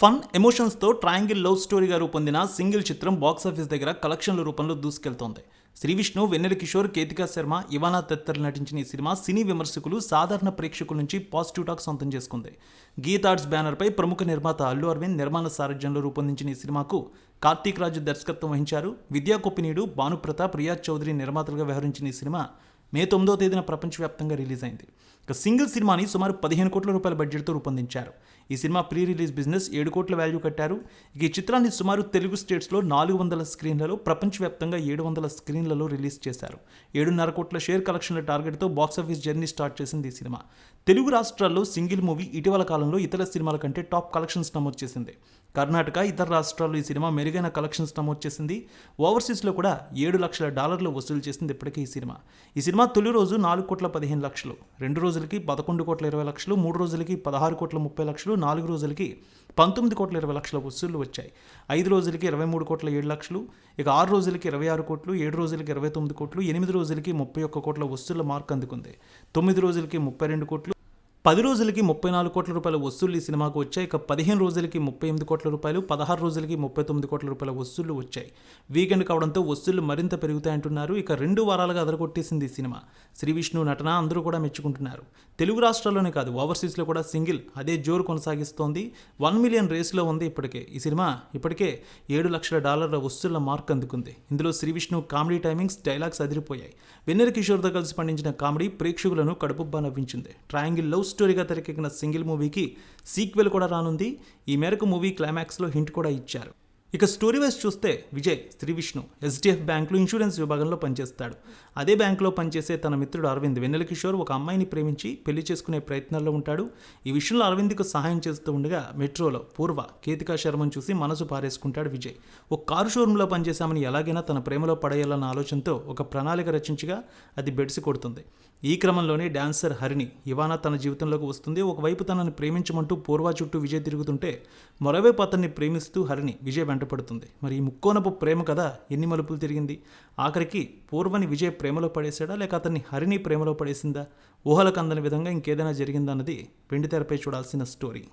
Fun ఎమోషన్స్తో triangle love స్టోరీగా రూపొందిన సింగిల్ చిత్రం బాక్సాఫీస్ దగ్గర కలెక్షన్ల రూపంలో దూసుకెళ్తోంది. శ్రీ విష్ణు వెన్నెల కిషోర్ కేతికా శర్మ ఇవానా తదితరులు నటించిన ఈ సినిమా సినీ విమర్శకులు సాధారణ ప్రేక్షకుల నుంచి పాజిటివ్ టాక్ సొంతం చేసుకుంది. గీత్ ఆర్ట్స్ బ్యానర్పై ప్రముఖ నిర్మాత అల్లు అరవింద్ నిర్మాణ సారథ్యంలో రూపొందించిన ఈ సినిమాకు కార్తీక్ రాజు దర్శకత్వం వహించారు. విద్యా కొప్పినీడు భానుప్రతాప్ రియాజ్ చౌదరి నిర్మాతలుగా వ్యవహరించిన ఈ సినిమా మే తొమ్మిదో తేదీన ప్రపంచవ్యాప్తంగా రిలీజ్ అయింది. ఇక సింగిల్ సినిమాని సుమారు పదిహేను కోట్ల రూపాయల బడ్జెట్తో రూపొందించారు. ఈ సినిమా ప్రీ రిలీజ్ బిజినెస్ ఏడు కోట్ల వాల్యూ కట్టారు. ఇక ఈ చిత్రాన్ని సుమారు తెలుగు స్టేట్స్లో నాలుగు వందల స్క్రీన్లలో ప్రపంచవ్యాప్తంగా ఏడు వందల స్క్రీన్లలో రిలీజ్ చేశారు. ఏడున్నర కోట్ల షేర్ కలెక్షన్ల టార్గెట్తో బాక్సాఫీస్ జర్నీ స్టార్ట్ చేసింది ఈ సినిమా. తెలుగు రాష్ట్రాల్లో సింగిల్ మూవీ ఇటీవల కాలంలో ఇతర సినిమాల కంటే టాప్ కలెక్షన్స్ నమోదు చేసింది. కర్ణాటక ఇతర రాష్ట్రాల్లో ఈ సినిమా మెరుగైన కలెక్షన్స్ నమోదు చేసింది. ఓవర్సీస్లో కూడా ఏడు లక్షల డాలర్లు వసూలు చేసింది ఇప్పటికీ ఈ సినిమా. ఈ సినిమా తొలి రోజు నాలుగు కోట్ల పదిహేను లక్షలు. రెండు రోజులకి పదకొండు కోట్ల ఇరవై లక్షలు మూడు రోజులకి పదహారు కోట్ల ముప్పై లక్షలు నాలుగు రోజులకి పంతొమ్మిది కోట్ల ఇరవై లక్షల వసూళ్ళు వచ్చాయి. ఐదు రోజులకి ఇరవై మూడు కోట్ల ఏడు లక్షలు ఇక ఆరు రోజులకి ఇరవై ఆరు కోట్లు ఏడు రోజులకి ఇరవై తొమ్మిది కోట్లు ఎనిమిది రోజులకి ముప్పై ఒక్క కోట్ల వసూళ్ళ మార్క్ అందుకుంది. తొమ్మిది రోజులకి ముప్పై రెండు కోట్లు పది రోజులకి ముప్పై నాలుగు కోట్ల రూపాయల వసూళ్ళు ఈ సినిమాకు వచ్చాయి. ఇక పదిహేను రోజులకి ముప్పై ఎనిమిది కోట్ల రూపాయలు పదహారు రోజులకి ముప్పై తొమ్మిది కోట్ల రూపాయల వసూళ్ళు వచ్చాయి. వీకెండ్ కావడంతో వసూళ్ళు మరింత పెరుగుతాయంటున్నారు. ఇక రెండు వారాలుగా అదరగొట్టేసింది ఈ సినిమా. శ్రీ విష్ణు నటన అందరూ కూడా మెచ్చుకుంటున్నారు. తెలుగు రాష్ట్రాల్లోనే కాదు ఓవర్సీస్లో కూడా సింగిల్ అదే జోరు కొనసాగిస్తోంది. వన్ మిలియన్ రేస్లో ఉంది ఇప్పటికే. ఈ సినిమా ఇప్పటికే ఏడు లక్షల డాలర్ల వసూళ్ళ మార్క్ అందుకుంది. ఇందులో Sree Vishnu comedy timings dialogues అదిరిపోయాయి. Vennela కిషోర్తో కలిసి పండించిన కామెడీ ప్రేక్షకులను కడుపుబ్బా నవ్వించింది. ట్రయాంగిల్ లవ్ స్టోరీగా తెరకెక్కిన సింగిల్ మూవీకి సీక్వెల్ కూడా రానుంది. ఈ మేరకు మూవీ క్లైమాక్స్లో హింట్ కూడా ఇచ్చారు. ఇక స్టోరీ వైజ్ చూస్తే విజయ్ శ్రీ విష్ణు ఎస్డిఎఫ్ బ్యాంకులో ఇన్సూరెన్స్ విభాగంలో పనిచేస్తాడు. అదే బ్యాంకులో పనిచేసే తన మిత్రుడు అరవింద్ వెన్నెల కిషోర్ ఒక అమ్మాయిని ప్రేమించి పెళ్ళి చేసుకునే ప్రయత్నాల్లో ఉంటాడు. ఈ విషయంలో అరవింద్కు సహాయం చేస్తూ ఉండగా మెట్రోలో పూర్వ కేతికా శర్మను చూసి మనసు పారేసుకుంటాడు విజయ్. ఒక కారు షోరూంలో పనిచేశామని ఎలాగైనా తన ప్రేమలో పడేయాలన్న ఆలోచనతో ఒక ప్రణాళిక రచించగా అది బెడిసి కొడుతుంది. ఈ క్రమంలోనే డాన్సర్ హరిణి ఇవానా తన జీవితంలోకి వస్తుంది. ఒకవైపు తనని ప్రేమించమంటూ పూర్వ చుట్టూ విజయ్ తిరుగుతుంటే మరోవైపు అతన్ని ప్రేమిస్తూ హరిణి విజయ్ వెంటపడుతుంది మరి ఈ ముక్కోనపు ప్రేమ కదా ఎన్ని మలుపులు తిరిగింది? ఆఖరికి పూర్వని విజయ్ ప్రేమలో పడేశాడా? లేక అతన్ని హరిణి ప్రేమలో పడేసిందా? ఊహలకు అందని విధంగా ఇంకేదైనా జరిగిందా అన్నది వెండితెరపై చూడాల్సిన స్టోరీ.